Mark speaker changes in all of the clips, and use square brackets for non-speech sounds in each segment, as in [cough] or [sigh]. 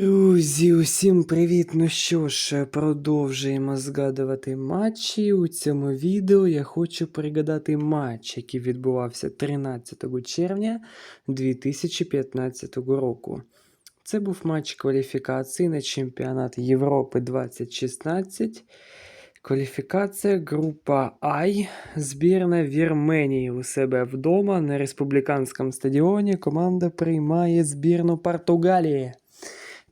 Speaker 1: Друзі, усім привіт! Ну що ж, продовжуємо згадувати матчі. У цьому відео я хочу пригадати матч, який відбувався 13 червня 2015 року. Це був матч кваліфікації на чемпіонат Європи 2016. Кваліфікація група I. Збірна Вірменії у себе вдома на республіканському стадіоні. Команда приймає збірну Португалії.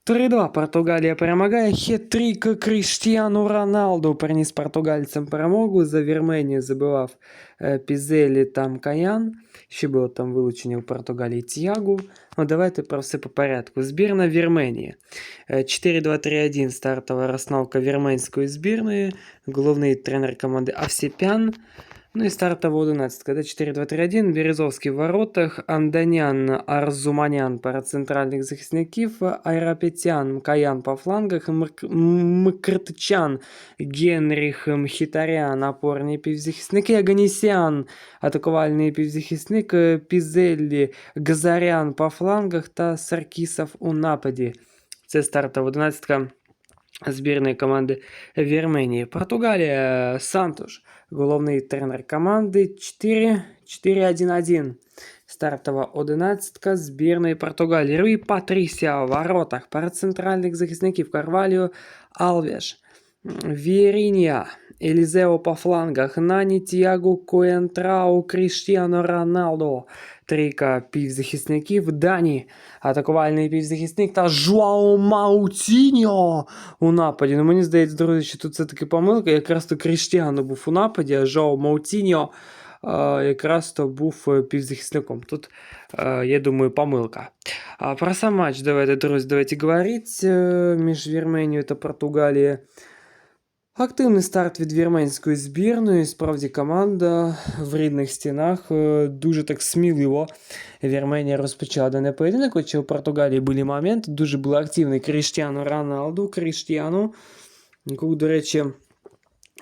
Speaker 1: 3-2 Португалія перемагає. Хет-трік Кріштіану Роналду приніс португальцям перемогу. За Вірменію забивав е, Пізелі там Каян. Ще було там вилучення у Португалії Тіагу. Ну, давайте про все по порядку. Збірна Вірменії. Е, 4-2-3-1 стартова розстановка вірменської збірної. Головний тренер команди Авсіпян. Ну і стартова 11. Да, 4-2-3-1. Березовський в воротах. Анданян, Арзуманян перед центральних захисників. Айрапетян, Мкаян по флангах. Мк- Мкртчан, Генріх, Мхітарян, опорні півзахисники. Аганісян, атакувальний півзахисник. е, Пізеллі, Газарян по флангах та Саркісов у нападі. Це стартова 11 збірної команди Вірменії. Португалія Сантуш, головний тренер команди 4-4-1-1. Стартова одинадцятка збірної Португалії. Руї Патрісіа в воротах. Перед центральних захисників Карваліо Алвеш. Вірінія. Елізео по флангах. Нані Тіаго Коентрау Кріштіано Роналдо. Трійка півзахисників. Дані. Атакувальний півзахисник та Жуао Маутіньо у нападі. Ну, мені здається, друзі, що тут це таки помилка. Якраз то Кріштіано був у нападі, а Жуао Маутіньо якраз то був е, півзахисником. Тут, е, я думаю, помилка. А про сам матч давайте, друзі, давайте говорить е, між Вірменією та Португалією. Активний старт від вірменської збірної. Справді команда в рідних стінах е, дуже так сміливо. Вірменія розпочала даний поєдинок, хоча у Португалії були моменти. Дуже був активний Кріштіану Роналду. Кріштіану, якого, до речі,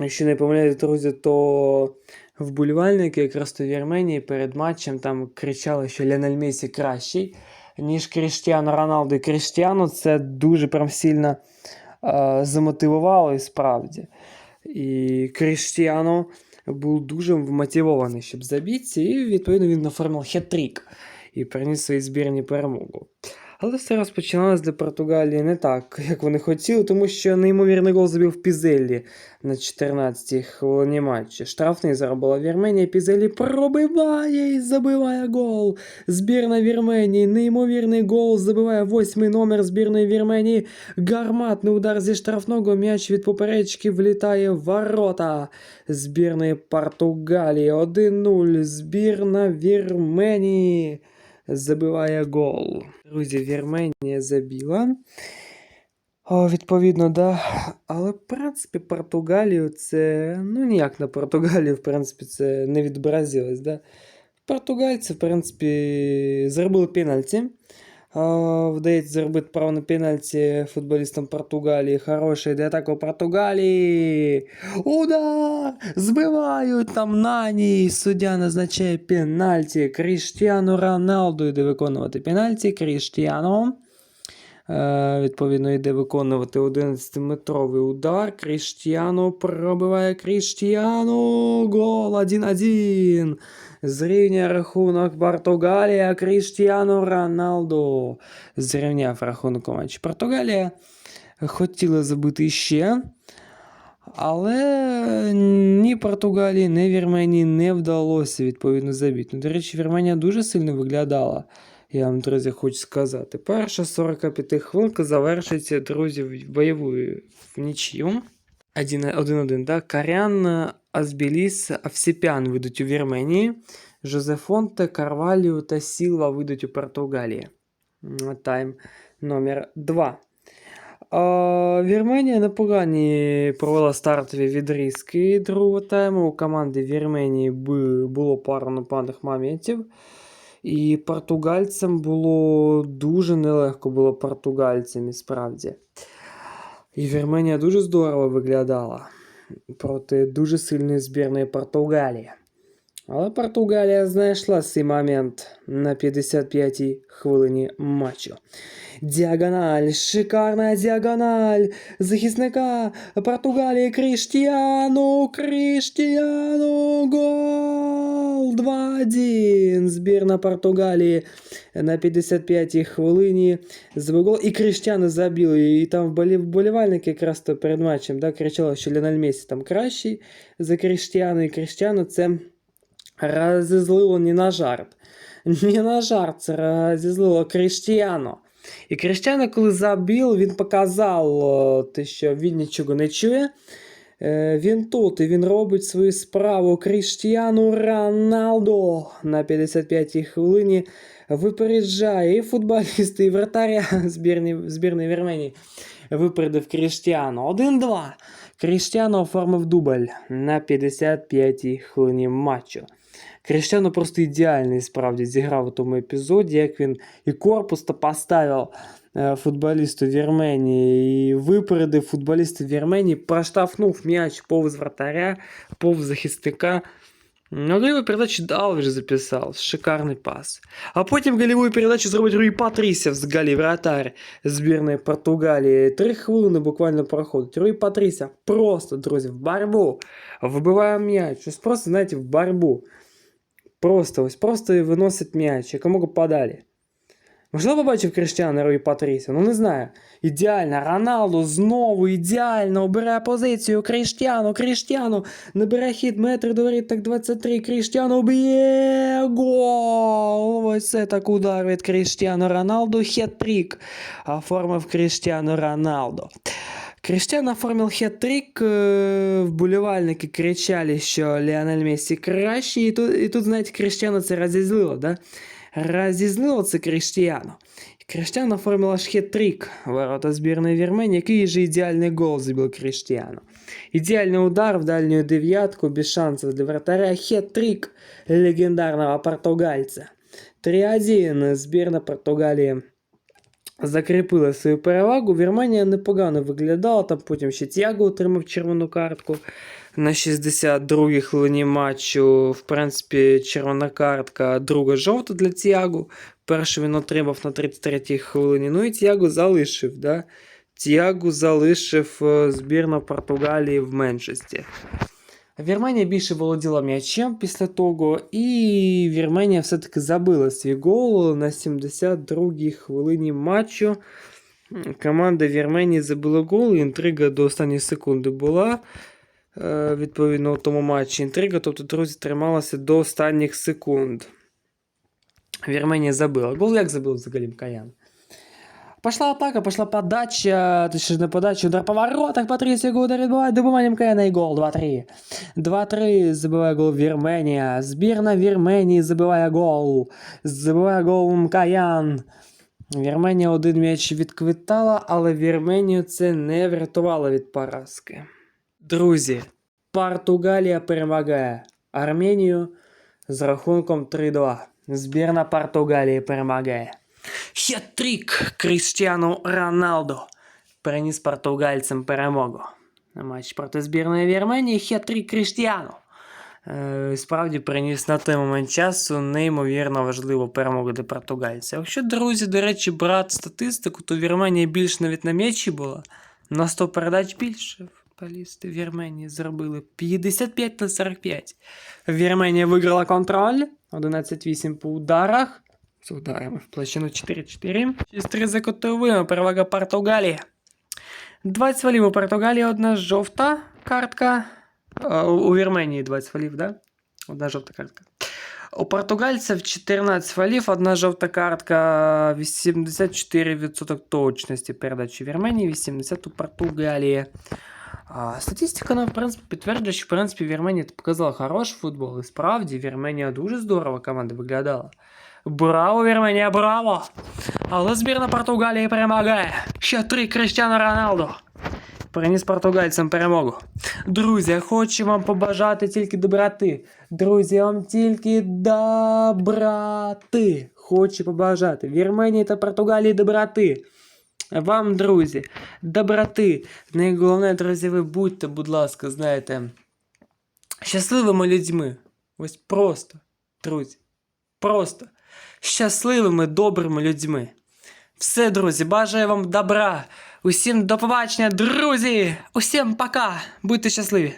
Speaker 1: якщо не помиляюсь, друзі, то вболівальники якраз то Вірменії перед матчем там кричали, що Ліонель Месі кращий, ніж Кріштіану Роналду. І Кріштіану це дуже прям сильно замотивувало і справді. І Кріштіану був дуже вмотивований, щоб забити, і відповідно він оформив хет-трік і приніс своїй збірні перемогу. Але все розпочиналось для Португалії не так, як вони хотіли, тому що неймовірний гол забив Пізеллі на 14-й хвилині матчі. Штрафний заробила Вірменія, Пізеллі пробиває і забиває гол. Збірна Вірменії, неймовірний гол, забиває восьмий номер збірної Вірменії. Гарматний удар зі штрафного м'яч від поперечки влітає в ворота збірної Португалії. 1-0. Збірна Вірменії забиває гол. Друзі, Вірменія забіла. О, відповідно, да. Але, в принципі, Португалію це. Ну, ніяк на Португалію, в принципі, це не відобразилось, да. Португальці, в принципі, зробили пенальті. Вдається зробити право на пенальті футболістам Португалії. Хороший йде атаку Португалії. Удар! Збивають там Нані. Суддя назначає пенальті. Кріштіану Роналду йде виконувати пенальті. Кріштіану. Е, відповідно, йде виконувати 11-метровий удар. Кріштіану пробиває Кріштіану. Гол 1-1. Зрівняє рахунок Португалія. Кріштіану Роналду. Зрівняв рахунок у матчі. Португалія хотіла забити ще. Але ні Португалії, ні Вірменії не вдалося відповідно забити. Ну, до речі, Вірменія дуже сильно виглядала. Я вам, друзі, хочу сказати. Перша 45 хвилинка завершиться, друзі, бойовою в нічию. 1-1, да? Карян, Азбіліс, Авсіпян вийдуть у Вірменії. Жозефонте, Карвалію та Сілва вийдуть у Португалії. Тайм номер 2. А, Вірменія непогані провела стартові відрізки другого тайму. У команди Вірменії було пару нападних моментів. І португальцям було дуже нелегко було португальцям, і справді. І Вірменія дуже здорово виглядала проти дуже сильної збірної Португалії. Але Португалія знайшла свій момент на 55-й хвилині матчу. Діагональ, шикарна діагональ захисника Португалії Кріштіану, Кріштіану, гол 2-1. Збірна Португалії на 55-й хвилині забив гол. І Кріштіану забив. І там вболі- вболівальники якраз то перед матчем да, кричали, що Ліональ Месі там кращий за Кріштіану. І Кріштіану це розізлило не на жарт. Не на жарт, це розізлило Кріштіану. І Кріштіану, коли забив, він показав те, що він нічого не чує. Е, Він тут і він робить свою справу. Кріштіану Роналдо на 55-й хвилині випереджає і футболіста, і вратаря [laughs] збірні, збірної Вірменії. Випередив Кріштіану. 1-2. Кріштіану оформив дубль на 55-й хвилині матчу. Кріштіану просто ідеальний справді зіграв у тому епізоді, як він і корпус то поставив е, футболісту Вірменії, і випередив футболіста Вірменії, проштовхнув м'яч повз вратаря, повз захисника. Ну, голевую передачу Далвіш записав, шикарний пас. А потім голевую передачу зробить Руї Патрісів з галі вратар збірної Португалії. Три хвилини буквально проходить. Руї Патрісів просто, друзі, в борьбу. Вибиває м'яч. Ось просто, знаєте, в борьбу. Просто, ось просто і виносить м'яч, якомога подалі. Можливо, побачив Кріштіана Руї Патрісів? Ну не знаю. Ідеально, Роналду знову ідеально обирає позицію Кріштіану, Кріштіану, набирає хід, метр до воріт, так 23, Кріштіану б'є гол! Ось це так удар від Кріштіану Роналду, хет-трік оформив Кріштіану Роналду. Кріштіану оформив хет-трік, е, вболівальники кричали, що Ліонель Мессі кращий, і тут, і тут знаєте, Кріштіану це розізлило, да? Розізлило це Кріштіану. Кріштіану оформив аж хет-трік ворота збірної Вірменії, який же ідеальний гол забив Кріштіану. Ідеальний удар в дальню дев'ятку, без шансів для вратаря, хет-трік легендарного португальця. 3-1 збірна Португалії закріпила свою перевагу. Вірменія непогано виглядала, там потім ще Тяго отримав червону картку на 62-й хвилині матчу. В принципі, червона картка, друга жовта для Тяго. Першу він отримав на 33-й хвилині. Ну і Тяго залишив, да? Тіаго залишив е, збірну Португалії в меншості. Вірменія більше володіла м'ячем після того, і Вірменія все-таки забила свій гол на 72-й хвилині матчу. Команда Вірменії забила гол, і інтрига до останньої секунди була. Відповідно, у тому матчі інтрига, тобто, друзі, трималася до останніх секунд. Вірменія забила. Гол як забив взагалі Каян? Пошла атака, пошла подача, точнее на подачу, удар по воротах, Патрисио удар відбиває добиванням Каяна і гол 2-3. 2-3 забиває гол Вірменія. Збірна Вірменії забиває гол. Забиває гол Каян. Вірменія один м'яч відквитала, але Вірменію це не врятувало від поразки. Друзі, Португалія перемагає Арменію з рахунком 3-2. Збірна Португалії перемагає. Хет-трік Кріштіану Роналдо переніс португальцям перемогу. На матч проти збірної Вірменії хет-трік Кріштіану. Е, Справді приніс на той момент часу неймовірно важливу перемогу для португальців. Якщо, друзі, до речі, брати статистику, то Вірменія більш навіть на м'ячі була. На 100 передач більше футболісти Вірменії зробили 55 на 45. Вірменія виграла контроль 11-8 по ударах. З ударами в площину 4-4. 6-3 за котовими. Перевага Португалії. 20 фолів у Португалії, одна жовта картка. А, у у Вірменії 20 фолів, да? Одна жовта картка. У португальців 14 фолів, одна жовта картка, 84% точності передачі Вірменії, 80% у Португалії. А, статистика, ну, в принципі, підтверджує, що в принципі Вірменія показала хороший футбол. І справді Вірменія дуже здорово команда виглядала. Браво, Вірменія, браво! Але збірна Португалії перемагає. Ще три Кріштіану Роналдо. Приніс португальцям перемогу. Друзі, я хочу вам побажати тільки доброти. Друзі, я вам тільки доброти. Хочу побажати. Вірменії та Португалії доброти. Вам, друзі, доброти. Найголовніше, друзі, ви будьте, будь ласка, знаєте, щасливими людьми. Ось просто, друзі, просто Щасливими, добрими людьми. Все, друзі, бажаю вам добра. Усім до побачення, друзі! Усім пока! Будьте щасливі!